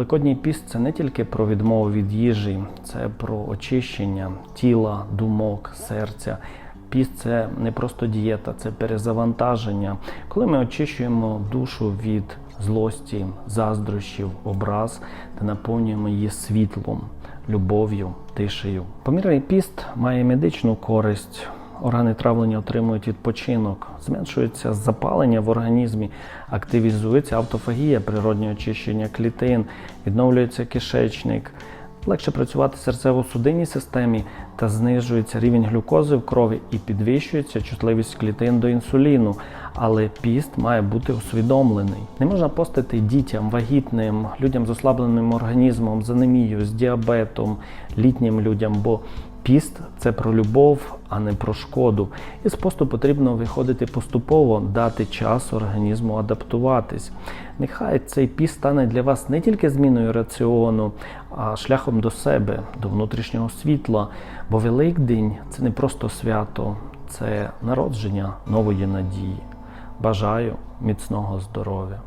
Великодній піст це не тільки про відмову від їжі, це про очищення тіла, думок, серця. Піст це не просто дієта, це перезавантаження. Коли ми очищуємо душу від злості, заздрощів, образ та наповнюємо її світлом, любов'ю, тишею. Помірний піст має медичну користь. Органи травлення отримують відпочинок, зменшується запалення в організмі, активізується автофагія, природнє очищення клітин, відновлюється кишечник, легше працювати серцево-судинній системі та знижується рівень глюкози в крові і підвищується чутливість клітин до інсуліну. Але піст має бути усвідомлений. Не можна постити дітям, вагітним, людям з ослабленим організмом, з анемією, з діабетом, літнім людям, бо Піст це про любов, а не про шкоду. І з посту потрібно виходити поступово, дати час організму адаптуватись. Нехай цей піст стане для вас не тільки зміною раціону, а шляхом до себе, до внутрішнього світла. Бо Великдень це не просто свято, це народження нової надії. Бажаю міцного здоров'я.